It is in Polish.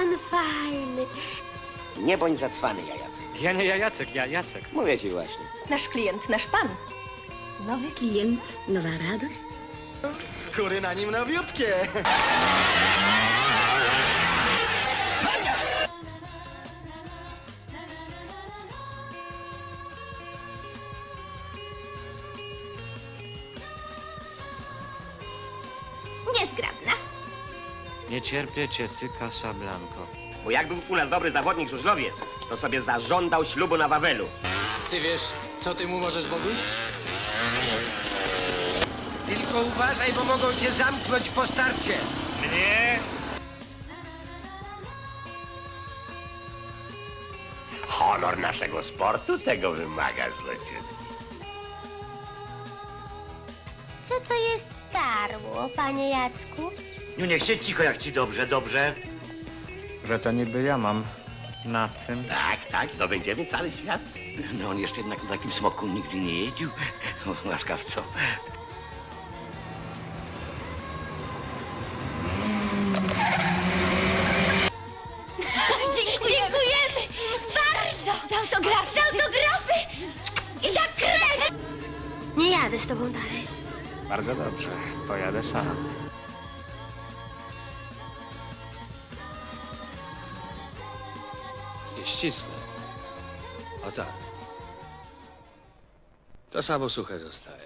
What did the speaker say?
pan fajny. Nie bądź zacwany, jajacy. Ja nie ja Jacek, ja Jacek. Mówię ci właśnie. Nasz klient, nasz pan. Nowy klient, nowa radość. Skóry na nim nowiutkie. Niezgrabna. Nie cierpię cię, ty Casablanco. Bo jak był u nas dobry zawodnik żużlowiec, to sobie zażądał ślubu na Wawelu. Ty wiesz, co ty mu możesz woduć? Tylko uważaj, bo mogą cię zamknąć po starcie. Mnie? Honor naszego sportu tego wymaga, zleciec. Co to jest starło, panie Jacku? No niech się cicho, jak ci dobrze, dobrze. Że to niby ja mam na tym. Tak, tak, zdobędziemy cały świat. No on jeszcze jednak na takim smoku nigdy nie jeździł. Łaskawco. Dziękujemy. Dziękujemy. Bardzo. Za autografy. Za autografy. I za krew. Nie jadę z tobą dalej. Bardzo dobrze, pojadę sam. Nie ścisnę. O tak. To samo suche zostaje.